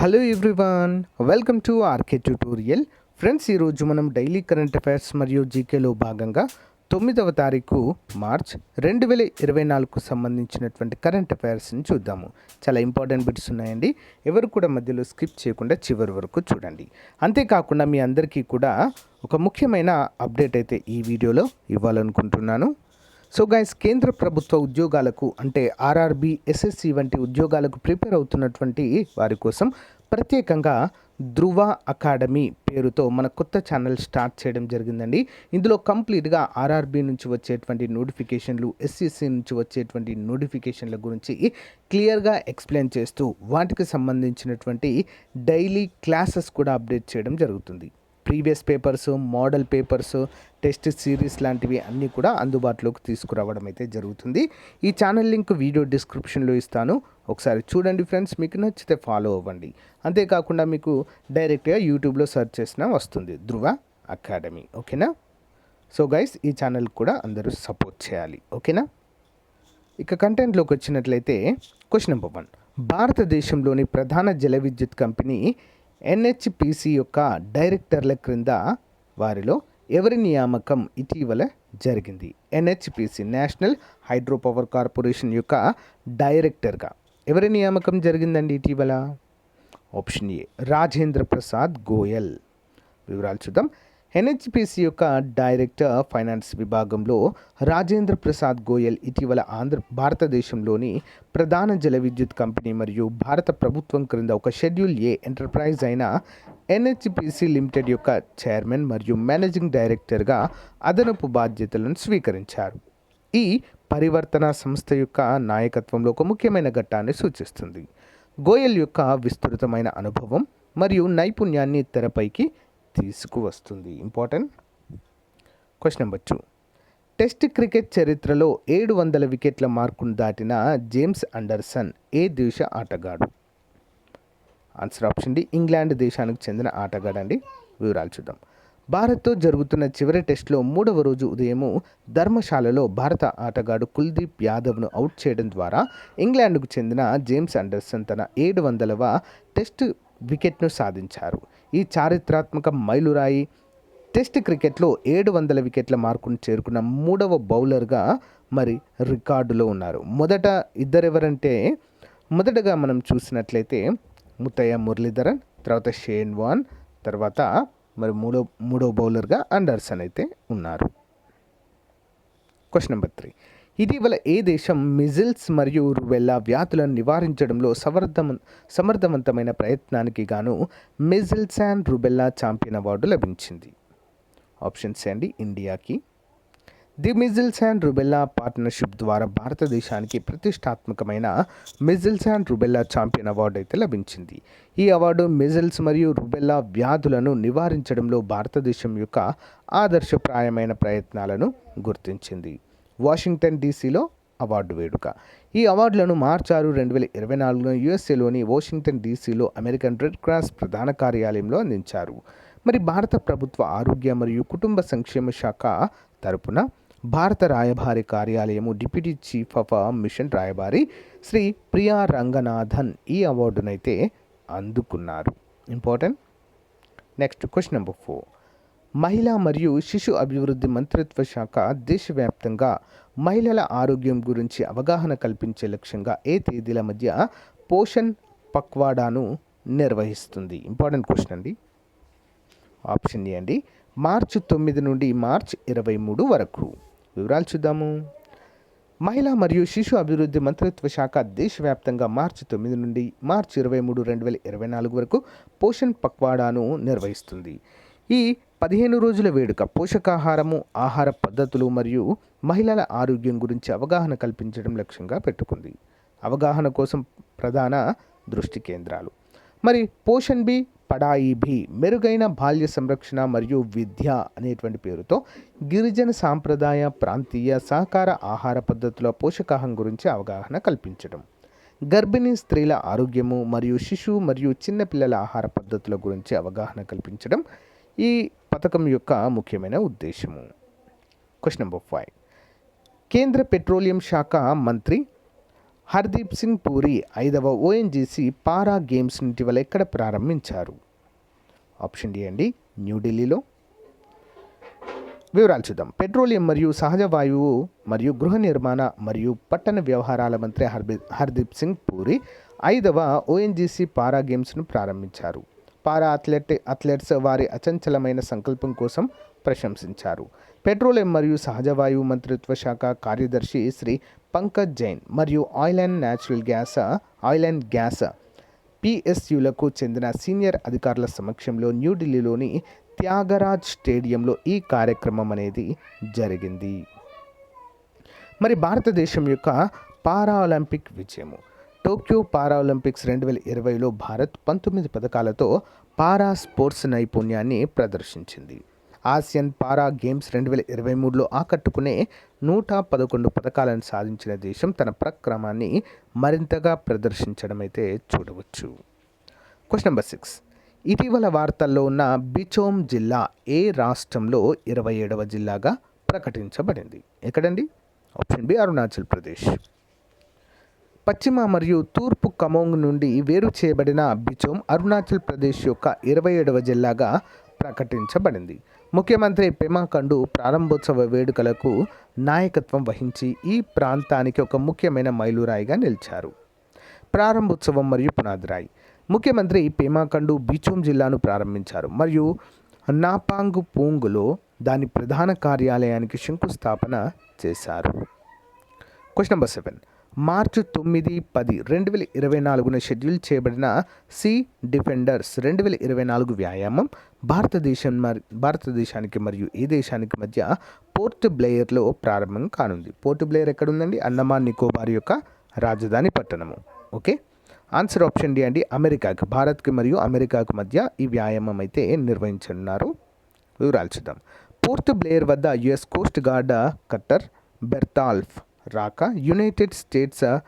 Hello everyone welcome to RK tutorial. Friends ఈరోజు మనం daily current affairs మరియు జీకేలో భాగంగా తొమ్మిదవ తారీఖు మార్చ్ రెండు వేల ఇరవై నాలుగుకు సంబంధించినటువంటి కరెంట్ అఫైర్స్ని చూద్దాము. చాలా ఇంపార్టెంట్ బిట్స్ ఉన్నాయండి. ఎవరు కూడా మధ్యలో స్కిప్ చేయకుండా చివరి వరకు చూడండి. అంతేకాకుండా మీ అందరికీ కూడా ఒక ముఖ్యమైన అప్డేట్ అయితే ఈ వీడియోలో ఇవ్వాలనుకుంటున్నాను. సో గైస్ కేంద్ర ప్రభుత్వ ఉద్యోగాలకు అంటే ఆర్ఆర్బి ఎస్ఎస్సి వంటి ఉద్యోగాలకు ప్రిపేర్ అవుతున్నటువంటి వారి కోసం ప్రత్యేకంగా ధృవ అకాడమీ పేరుతో మన కొత్త ఛానల్ స్టార్ట్ చేయడం జరిగిందండి. ఇందులో కంప్లీట్గా ఆర్ఆర్బి నుంచి వచ్చేటువంటి నోటిఫికేషన్లు ఎస్ఎస్సి నుంచి వచ్చేటువంటి నోటిఫికేషన్ల గురించి క్లియర్గా ఎక్స్ప్లెయిన్ చేస్తూ వాటికి సంబంధించినటువంటి డైలీ క్లాసెస్ కూడా అప్డేట్ చేయడం జరుగుతుంది. Previous papers model papers test series లాంటివి అన్నీ కూడా అందుబాటులోకి తీసుకురావడం అయితే జరుగుతుంది. ఈ ఛానల్ లింక్ వీడియో డిస్క్రిప్షన్లో ఇస్తాను. ఒకసారి చూడండి ఫ్రెండ్స్ మీకు నచ్చితే ఫాలో అవ్వండి. అంతేకాకుండా మీకు డైరెక్ట్గా యూట్యూబ్లో సెర్చ్ చేసినా వస్తుంది. ధృవ అకాడమీ. ఓకేనా? సో గైస్ ఈ ఛానల్ కూడా అందరూ సపోర్ట్ చేయాలి. ఓకేనా? ఇక కంటెంట్లోకి వచ్చినట్లయితే క్వశ్చన్ నెంబర్ వన్. భారతదేశంలోని ప్రధాన జల విద్యుత్ కంపెనీ ఎన్హెచ్పిసి యొక్క డైరెక్టర్ల క్రింద వారిలో ఎవరి నియామకం ఇటీవల జరిగింది? NHPC national hydro power corporation యొక్క డైరెక్టర్గా ఎవరి నియామకం జరిగిందండి ఇటీవల? Option A Rajendra Prasad Goyal. వివరాలు చూద్దాం. ఎన్హెచ్పిసి యొక్క డైరెక్టర్ ఫైనాన్స్ విభాగంలో రాజేంద్ర ప్రసాద్ గోయల్ ఇటీవల ఆంధ్ర భారతదేశంలోని ప్రధాన జల విద్యుత్ కంపెనీ మరియు భారత ప్రభుత్వం క్రింద ఒక షెడ్యూల్ ఏ ఎంటర్ప్రైజ్ అయిన ఎన్హెచ్పిసి లిమిటెడ్ యొక్క చైర్మన్ మరియు మేనేజింగ్ డైరెక్టర్గా అదనపు బాధ్యతలను స్వీకరించారు. ఈ పరివర్తన సంస్థ యొక్క నాయకత్వంలో ఒక ముఖ్యమైన ఘట్టాన్ని సూచిస్తుంది. గోయల్ యొక్క విస్తృతమైన అనుభవం మరియు నైపుణ్యాన్ని తెరపైకి తీసుకువస్తుంది. Important question number two test cricket చరిత్రలో ఏడు వందల వికెట్ల మార్కును దాటిన జేమ్స్ అండర్సన్ ఏ దేశ ఆటగాడు? ఆన్సర్ ఆప్షన్ డి ఇంగ్లాండ్ దేశానికి చెందిన ఆటగాడండి. వివరాలు చూద్దాం. భారత్తో జరుగుతున్న చివరి టెస్ట్లో మూడవ రోజు ఉదయము ధర్మశాలలో భారత ఆటగాడు కుల్దీప్ యాదవ్ను అవుట్ చేయడం ద్వారా ఇంగ్లాండ్కు చెందిన జేమ్స్ అండర్సన్ తన ఏడు వందలవ టెస్ట్ వికెట్ను సాధించారు. ఈ చారిత్రాత్మక మైలురాయి టెస్ట్ క్రికెట్లో ఏడు వందల వికెట్ల మార్కును చేరుకున్న మూడవ బౌలర్గా మరి రికార్డులో ఉన్నారు. మొదట ఇద్దరెవరంటే మొదటగా మనం చూసినట్లయితే ముత్తయ్య మురళీధరన్ తర్వాత షేన్ వాన్ తర్వాత మరి మూడో మూడో బౌలర్గా అండర్సన్ అయితే ఉన్నారు. Question number three. ఇటీవల ఏ దేశం మిజిల్స్ మరియు రువెల్లా వ్యాధులను నివారించడంలో సమర్థం సమర్థవంతమైన ప్రయత్నానికి గాను measles and rubella champion award లభించింది. ఆప్షన్స్ అండి ఇండియాకి. The measles and rubella partnership ద్వారా భారతదేశానికి ప్రతిష్టాత్మకమైన measles and rubella champion award అయితే లభించింది. ఈ అవార్డు మిజిల్స్ మరియు రుబెల్లా వ్యాధులను నివారించడంలో భారతదేశం యొక్క ఆదర్శప్రాయమైన ప్రయత్నాలను గుర్తించింది. వాషింగ్టన్ డీసీలో అవార్డు వేడుక. ఈ అవార్డులను మార్చి ఆరు రెండు వేల ఇరవై నాలుగులో యుఎస్ఏలోని వాషింగ్టన్ డీసీలో అమెరికన్ రెడ్ క్రాస్ ప్రధాన కార్యాలయంలో అందించారు. మరి భారత ప్రభుత్వ ఆరోగ్య మరియు కుటుంబ సంక్షేమ శాఖ తరపున భారత రాయబారి కార్యాలయము డిప్యూటీ చీఫ్ ఆఫ్ మిషన్ రాయబారి శ్రీ ప్రియా రంగనాథన్ ఈ అవార్డునైతే అందుకున్నారు. Important? Next question number four. మహిళా మరియు శిశు అభివృద్ధి మంత్రిత్వ శాఖ దేశవ్యాప్తంగా మహిళల ఆరోగ్యం గురించి అవగాహన కల్పించే లక్ష్యంగా ఏ తేదీల మధ్య పోషణ్ పక్వాడాను నిర్వహిస్తుంది? ఇంపార్టెంట్ క్వశ్చన్ అండి. ఆప్షన్ ఏ అండి. మార్చి తొమ్మిది నుండి మార్చ్ ఇరవై మూడు వరకు. వివరాలు చూద్దాము. మహిళా మరియు శిశు అభివృద్ధి మంత్రిత్వ శాఖ దేశవ్యాప్తంగా మార్చి తొమ్మిది నుండి మార్చి ఇరవై మూడు రెండు వేల ఇరవై నాలుగు వరకు పోషణ్ పక్వాడాను నిర్వహిస్తుంది. ఈ పదిహేను రోజుల వేడుక పోషకాహారము ఆహార పద్ధతులు మరియు మహిళల ఆరోగ్యం గురించి అవగాహన కల్పించడం లక్ష్యంగా పెట్టుకుంది. అవగాహన కోసం ప్రధాన దృష్టి కేంద్రాలు. మరి పోషణ్ బి పడాయి బి మెరుగైన బాల్య సంరక్షణ మరియు విద్య అనేటువంటి పేరుతో గిరిజన సాంప్రదాయ ప్రాంతీయ సహకార ఆహార పద్ధతుల పోషకాహారం గురించి అవగాహన కల్పించడం. గర్భిణీ స్త్రీల ఆరోగ్యము మరియు శిశువు మరియు చిన్నపిల్లల ఆహార పద్ధతుల గురించి అవగాహన కల్పించడం. ఈ పథకం యొక్క ముఖ్యమైన ఉద్దేశము. క్వశ్చన్ నెంబర్ ఫైవ్ కేంద్ర పెట్రోలియం శాఖ మంత్రి హర్దీప్ సింగ్ పూరి ఐదవ ఓఎన్జీసీ పారా గేమ్స్ ఇటీవల ఎక్కడ ప్రారంభించారు? ఆప్షన్ డి అండి న్యూఢిల్లీలో వివరాలు చూద్దాం. పెట్రోలియం మరియు సహజ వాయువు మరియు గృహ నిర్మాణ మరియు పట్టణ వ్యవహారాల మంత్రి హర్బీ హర్దీప్ సింగ్ పూరి ఐదవ ఓఎన్జీసీ పారా గేమ్స్ను ప్రారంభించారు. పారా అథ్లెట్ అథ్లెట్స్ వారి అచంచలమైన సంకల్పం కోసం ప్రశంసించారు. పెట్రోలియం మరియు సహజ వాయువు మంత్రిత్వ శాఖ కార్యదర్శి శ్రీ పంకజ్ జైన్ మరియు oil and natural gas oil and gas పిఎస్యులకు చెందిన సీనియర్ అధికారుల సమక్షంలో న్యూఢిల్లీలోని త్యాగరాజ్ స్టేడియంలో ఈ కార్యక్రమం అనేది జరిగింది. మరి భారతదేశం యొక్క పారాలింపిక్ విజయము. టోక్యో పారాలింపిక్స్ రెండు వేల ఇరవైలో భారత్ పంతొమ్మిది పథకాలతో పారా స్పోర్ట్స్ నైపుణ్యాన్ని ప్రదర్శించింది. ఆసియన్ పారా గేమ్స్ రెండు వేల ఇరవై మూడులో ఆకట్టుకునే నూట పదకొండు పథకాలను సాధించిన దేశం తన ప్రక్రమాన్ని మరింతగా ప్రదర్శించడం అయితే చూడవచ్చు. Question number six. ఇటీవల వార్తల్లో ఉన్న బిచోమ్ జిల్లా ఏ రాష్ట్రంలో ఇరవై ఏడవ జిల్లాగా ప్రకటించబడింది? ఎక్కడండి? Option B Arunachal Pradesh. పశ్చిమ మరియు తూర్పు కమోంగ్ నుండి వేరు చేయబడిన బిచోమ్ అరుణాచల్ ప్రదేశ్ యొక్క ఇరవై ఏడవ జిల్లాగా ప్రకటించబడింది. ముఖ్యమంత్రి పెమా ఖండు ప్రారంభోత్సవ వేడుకలకు నాయకత్వం వహించి ఈ ప్రాంతానికి ఒక ముఖ్యమైన మైలురాయిగా నిలిచారు. ప్రారంభోత్సవం మరియు పునాదిరాయి. ముఖ్యమంత్రి పేమా ఖండు బీచోం జిల్లాను ప్రారంభించారు మరియు నాపాంగు పూంగులో దాని ప్రధాన కార్యాలయానికి శంకుస్థాపన చేశారు. Question number seven. మార్చి తొమ్మిది పది రెండు వేల ఇరవై నాలుగున షెడ్యూల్ చేయబడిన సి డిఫెండర్స్ రెండు వేల ఇరవై నాలుగు వ్యాయామం భారతదేశం మరి భారతదేశానికి మరియు ఏ దేశానికి మధ్య పోర్ట్ బ్లేయర్లో ప్రారంభం కానుంది. పోర్ట్ బ్లేయర్ ఎక్కడుందండి? అండమాన్ నికోబార్ యొక్క రాజధాని పట్టణము. ఓకే? ఆన్సర్ ఆప్షన్ డి అండి అమెరికాకి. భారత్కి మరియు అమెరికాకు మధ్య ఈ వ్యాయామం అయితే నిర్వహించనున్నారు. వివరాలు చూద్దాం. పోర్ట్ బ్లేయర్ వద్ద US coast guard cutter Bertholf రాక యునైటెడ్ స్టేట్స్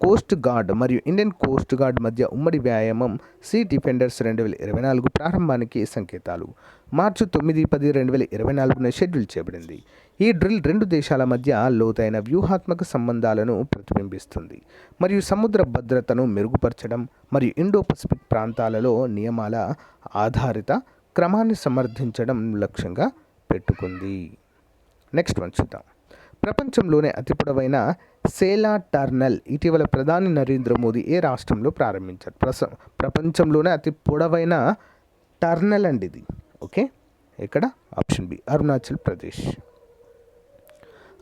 కోస్ట్ గార్డ్ మరియు ఇండియన్ కోస్ట్ గార్డ్ మధ్య ఉమ్మడి వ్యాయామం సీ డిఫెండర్స్ రెండు వేల ఇరవై నాలుగు ప్రారంభానికి సంకేతాలు. మార్చి తొమ్మిది పది రెండు వేల ఇరవై నాలుగున షెడ్యూల్ చేయబడింది. ఈ డ్రిల్ రెండు దేశాల మధ్య లోతైన వ్యూహాత్మక సంబంధాలను ప్రతిబింబిస్తుంది. మరియు సముద్ర భద్రతను మెరుగుపరచడం మరియు ఇండో పసిఫిక్ ప్రాంతాలలో నియమాల ఆధారిత క్రమాన్ని సమర్థించడం లక్ష్యంగా పెట్టుకుంది. నెక్స్ట్ వన్ చూద్దాం. ప్రపంచంలోనే అతి పొడవైన సేలా టర్నల్ ఇటీవల ప్రధాని నరేంద్ర మోదీ ఏ రాష్ట్రంలో ప్రారంభించారు? ప్రస ప్రపంచంలోనే అతి పొడవైన టర్నల్ అండి ఇది. ఓకే? ఇక్కడ ఆప్షన్ బి అరుణాచల్ ప్రదేశ్.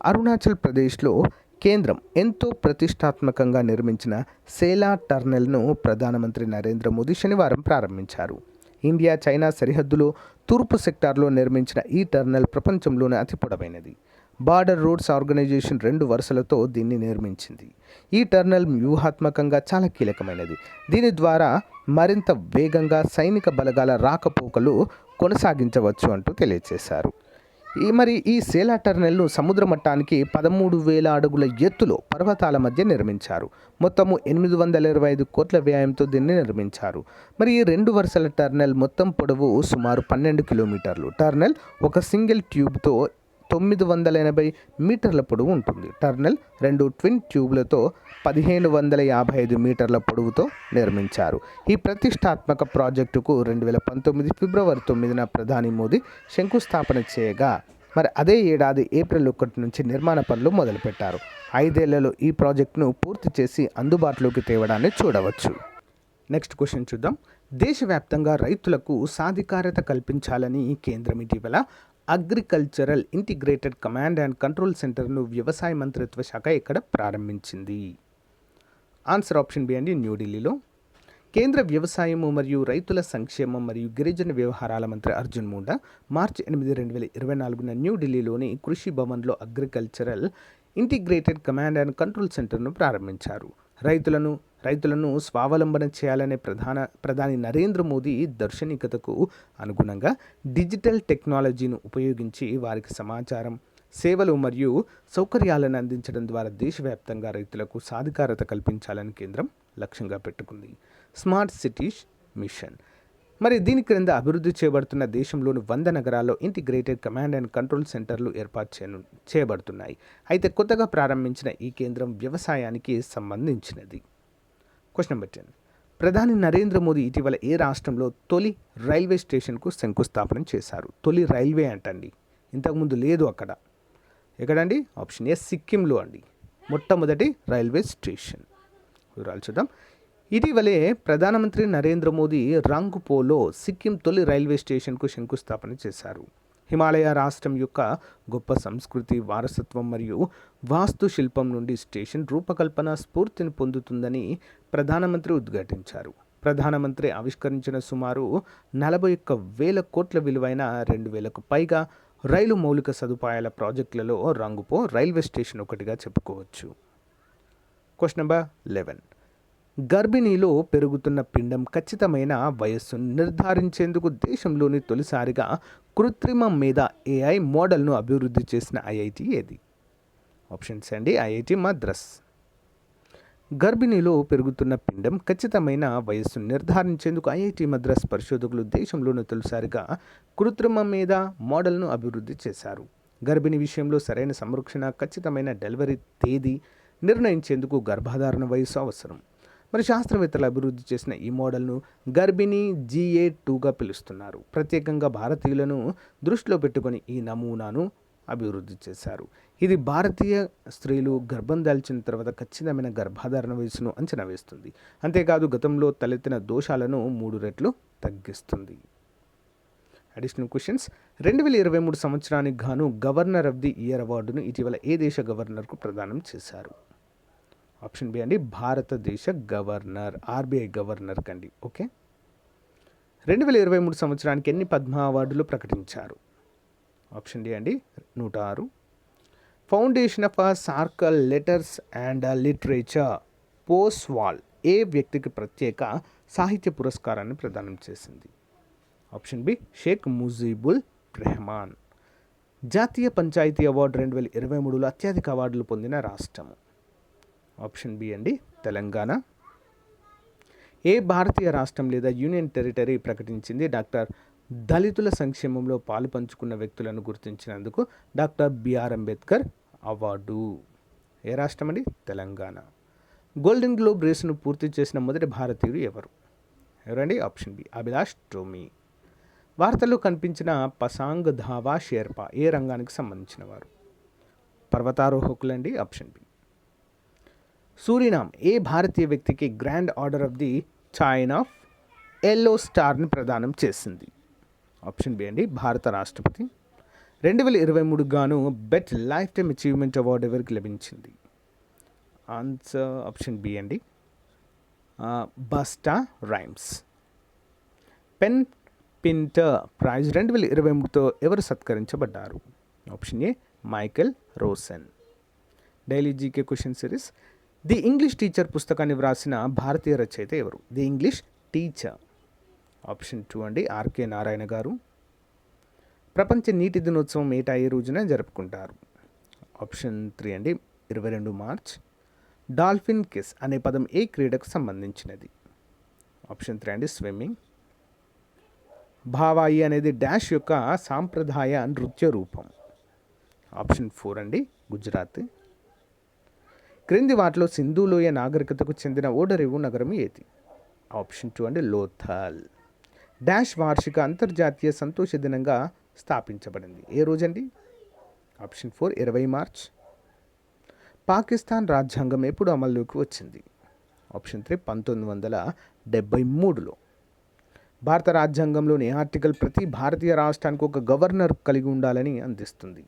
అరుణాచల్ ప్రదేశ్లో కేంద్రం ఎంతో ప్రతిష్టాత్మకంగా నిర్మించిన సేలా టర్నల్ను ప్రధానమంత్రి నరేంద్ర మోదీ శనివారం ప్రారంభించారు. ఇండియా చైనా సరిహద్దులో తూర్పు సెక్టార్లో నిర్మించిన ఈ టర్నల్ ప్రపంచంలోనే అతి పొడవైనది. బార్డర్ రోడ్స్ ఆర్గనైజేషన్ రెండు వరుసలతో దీన్ని నిర్మించింది. ఈ టర్నల్ వ్యూహాత్మకంగా చాలా కీలకమైనది. దీని ద్వారా మరింత వేగంగా సైనిక బలగాల రాకపోకలు కొనసాగించవచ్చు అంటూ తెలియజేశారు. ఈ మరి ఈ సేలా టర్నెల్ను సముద్ర మట్టానికి పదమూడు వేల అడుగుల ఎత్తులో పర్వతాల మధ్య నిర్మించారు. మొత్తము ఎనిమిది వందల ఇరవై ఐదు కోట్ల వ్యయంతో దీన్ని నిర్మించారు. మరి ఈ రెండు వరుసల టర్నెల్ మొత్తం పొడవు సుమారు పన్నెండు కిలోమీటర్లు. టర్నెల్ ఒక సింగిల్ ట్యూబ్తో తొమ్మిది వందల ఎనభై మీటర్ల పొడవు ఉంటుంది. టర్నల్ రెండు ట్విన్ ట్యూబ్లతో పదిహేను వందల యాభై ఐదు మీటర్ల పొడవుతో నిర్మించారు. ఈ ప్రతిష్టాత్మక ప్రాజెక్టుకు రెండు వేల పంతొమ్మిది ఫిబ్రవరి తొమ్మిదిన ప్రధాని మోదీ శంకుస్థాపన చేయగా మరి అదే ఏడాది ఏప్రిల్ ఒకటి నుంచి నిర్మాణ పనులు మొదలుపెట్టారు. ఐదేళ్ళలో ఈ ప్రాజెక్టును పూర్తి చేసి అందుబాటులోకి తేవడాన్ని చూడవచ్చు. నెక్స్ట్ క్వశ్చన్ చూద్దాం. దేశవ్యాప్తంగా రైతులకు సాధికారత కల్పించాలని కేంద్రం ఇటీవల agricultural integrated command and control సెంటర్ను వ్యవసాయ మంత్రిత్వ శాఖ ఇక్కడ ప్రారంభించింది. ఆన్సర్ ఆప్షన్ బి అండి న్యూఢిల్లీలో కేంద్ర వ్యవసాయము మరియు రైతుల సంక్షేమం మరియు గిరిజన వ్యవహారాల మంత్రి అర్జున్ ముండా మార్చి ఎనిమిది రెండు వేల ఇరవై నాలుగున న్యూఢిల్లీలోని కృషి భవన్లో agricultural integrated command and control సెంటర్ను ప్రారంభించారు. రైతులను రైతులను స్వావలంబన చేయాలనే ప్రధాన ప్రధాని నరేంద్ర మోదీ దర్శనికతకు అనుగుణంగా డిజిటల్ టెక్నాలజీని ఉపయోగించి వారికి సమాచారం సేవలు మరియు సౌకర్యాలను అందించడం ద్వారా దేశవ్యాప్తంగా రైతులకు సాధికారత కల్పించాలని కేంద్రం లక్ష్యంగా పెట్టుకుంది. Smart cities mission. మరి దీని క్రింద అభివృద్ధి చేయబడుతున్న దేశంలోని వంద నగరాల్లో ఇంటిగ్రేటెడ్ కమాండ్ అండ్ కంట్రోల్ సెంటర్లు ఏర్పాటు చేయను చేయబడుతున్నాయి. అయితే కొత్తగా ప్రారంభించిన ఈ కేంద్రం వ్యవసాయానికి సంబంధించినది. Question number ten. ప్రధాని నరేంద్ర మోదీ ఇటీవల ఏ రాష్ట్రంలో తొలి రైల్వే స్టేషన్కు శంకుస్థాపన చేశారు? తొలి రైల్వే అంటండి. ఇంతకుముందు లేదు అక్కడ. ఎక్కడండి? ఆప్షన్ ఏ సిక్కింలో అండి. మొట్టమొదటి రైల్వే స్టేషన్. వివరాలు చూద్దాం. ఇటీవలే ప్రధానమంత్రి నరేంద్ర మోదీ రంగ్పోలో సిక్కిం తొలి రైల్వే స్టేషన్కు శంకుస్థాపన చేశారు. హిమాలయ రాష్ట్రం యొక్క గొప్ప సంస్కృతి వారసత్వం మరియు వాస్తుశిల్పం నుండి స్టేషన్ రూపకల్పన స్ఫూర్తిని పొందుతుందని ప్రధానమంత్రి ఉద్ఘాటించారు. ప్రధానమంత్రి ఆవిష్కరించిన సుమారు నలభై ఒక్క వేల కోట్ల విలువైన రెండు వేలకు పైగా రైలు మౌలిక సదుపాయాల ప్రాజెక్టులలో రంగుపో రైల్వే స్టేషన్ ఒకటిగా చెప్పుకోవచ్చు. Question number eleven. గర్భిణీలో పెరుగుతున్న పిండం ఖచ్చితమైన వయస్సును నిర్ధారించేందుకు దేశంలోని తొలిసారిగా కృత్రిమ మీద ఏఐ మోడల్ను అభివృద్ధి చేసిన ఐఐటి ఏది? ఆప్షన్స్ అండి ఐఐటి మద్రాస్. గర్భిణిలో పెరుగుతున్న పిండం ఖచ్చితమైన వయస్సును నిర్ధారించేందుకు ఐఐటి మద్రాస్ పరిశోధకులు దేశంలోని తొలిసారిగా కృత్రిమ మీద మోడల్ను అభివృద్ధి చేశారు. గర్భిణి విషయంలో సరైన సంరక్షణ ఖచ్చితమైన డెలివరీ తేదీ నిర్ణయించేందుకు గర్భధారణ వయస్సు అవసరం. మరి శాస్త్రవేత్తలు అభివృద్ధి చేసిన ఈ మోడల్ను గర్భిణీ జీఏ టూగా పిలుస్తున్నారు. ప్రత్యేకంగా భారతీయులను దృష్టిలో పెట్టుకొని ఈ నమూనాను అభివృద్ధి చేశారు. ఇది భారతీయ స్త్రీలు గర్భం దాల్చిన తర్వాత ఖచ్చితమైన గర్భధారణ వయసును అంచనా వేస్తుంది. అంతేకాదు గతంలో తలెత్తిన దోషాలను మూడు రెట్లు తగ్గిస్తుంది. అడిషనల్ క్వశ్చన్స్ రెండు వేల ఇరవై మూడు సంవత్సరానికి గాను గవర్నర్ ఆఫ్ ది ఇయర్ అవార్డును ఇటీవల ఏ దేశ గవర్నర్కు ప్రదానం చేశారు? ఆప్షన్ బి అండి భారతదేశ గవర్నర్ ఆర్బీఐ గవర్నర్ కండి ఓకే? రెండు వేల ఇరవై మూడు సంవత్సరానికి ఎన్ని పద్మ అవార్డులు ప్రకటించారు? ఆప్షన్ డి అండి నూట ఆరు. Foundation of SAARC letters and literature FOSWAL ఏ వ్యక్తికి ప్రత్యేక సాహిత్య పురస్కారాన్ని ప్రదానం చేసింది? Option B Sheikh Mujibul Rahman. జాతీయ పంచాయతీ అవార్డు రెండు వేల ఇరవై మూడులో అత్యధిక అవార్డులు పొందిన రాష్ట్రము. ఆప్షన్ బి అండి తెలంగాణ. ఏ భారతీయ రాష్ట్రం లేదా యూనియన్ టెరిటరీ ప్రకటించింది? డాక్టర్ దళితుల సంక్షేమంలో పాలు పంచుకున్న వ్యక్తులను గుర్తించినందుకు డాక్టర్ బిఆర్ అంబేద్కర్ అవార్డు. ఏ రాష్ట్రం అండి? తెలంగాణ. గోల్డెన్ గ్లోబ్ రేసును పూర్తి చేసిన మొదటి భారతీయుడు ఎవరు? ఎవరండి? Option B Abhilash Tomy. వార్తల్లో కనిపించిన పసాంగ్ ధావా షేర్పా ఏ రంగానికి సంబంధించిన వారు? పర్వతారోహకులండి? Option B. సూరినామ్ ఏ భారతీయ వ్యక్తికి grand order of the chain of yellow స్టార్ని ప్రదానం చేసింది? ఆప్షన్ బి అండి భారత రాష్ట్రపతి. రెండు వేల ఇరవై మూడు గాను BET lifetime achievement award ఎవరికి లభించింది? ఆన్సర్ ఆప్షన్ బి అండి Busta Rhymes. PEN Pinter prize రెండు వేల ఇరవై మూడుతో ఎవరు సత్కరించబడ్డారు? Option A Michael Rosen. Daily GK question series. The English teacher పుస్తకాన్ని వ్రాసిన భారతీయ రచయిత ఎవరు? The English teacher. Option two అండి. ఆర్కే నారాయణ గారు. ప్రపంచ నీటి దినోత్సవం ఏటా ఏ రోజున జరుపుకుంటారు? ఆప్షన్ త్రీ అండి. ఇరవై రెండు మార్చ్. డాల్ఫిన్ కిస్ అనే పదం ఏ క్రీడకు సంబంధించినది? ఆప్షన్ త్రీ అండి. స్విమ్మింగ్. భావాయి అనేది డాష్ యొక్క సాంప్రదాయ నృత్య రూపం. ఆప్షన్ ఫోర్ అండి. గుజరాత్. క్రింది వాటిలో సింధులోయ నాగరికతకు చెందిన ఓడరేవు నగరం ఏది? ఆప్షన్ టూ అండి. లోథల్. డాష్ వార్షిక అంతర్జాతీయ సంతోష దినంగా స్థాపించబడింది. ఏ రోజండి? ఆప్షన్ ఫోర్ ఇరవై మార్చ్. పాకిస్తాన్ రాజ్యాంగం ఎప్పుడు అమల్లోకి వచ్చింది? ఆప్షన్ త్రీ పంతొమ్మిది వందల డెబ్బై మూడులో. భారత రాజ్యాంగంలోని ఆర్టికల్ ప్రతి భారతీయ రాష్ట్రానికి ఒక గవర్నర్ కలిగి ఉండాలని అందిస్తుంది.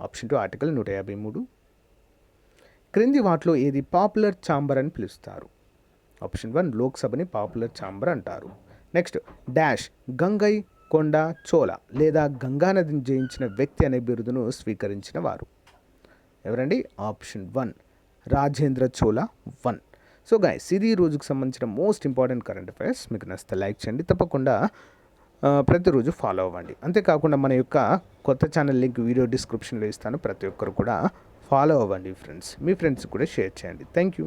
ఆప్షన్ టూ ఆర్టికల్ నూట యాభై మూడు. క్రింది వాటిలో ఏది పాపులర్ ఛాంబర్ అని పిలుస్తారు? ఆప్షన్ వన్ లోక్సభని పాపులర్ ఛాంబర్ అంటారు. నెక్స్ట్ డాష్ గంగై కొండ చోళ లేదా గంగానదిని జయించిన వ్యక్తి అనే బిరుదును స్వీకరించిన వారు. ఎవరండి? Option one Rajendra Chola one. So guys ఇది రోజుకు సంబంధించిన మోస్ట్ ఇంపార్టెంట్ కరెంట్ అఫైర్స్. మీకు నచ్చితే లైక్ చేయండి. తప్పకుండా ప్రతిరోజు ఫాలో అవ్వండి. అంతేకాకుండా మన యొక్క కొత్త ఛానల్ లింక్ వీడియో డిస్క్రిప్షన్లో ఇస్తాను. ప్రతి ఒక్కరు కూడా ఫాలో అవ్వండి ఫ్రెండ్స్ మీ ఫ్రెండ్స్ కూడా షేర్ చేయండి. Thank you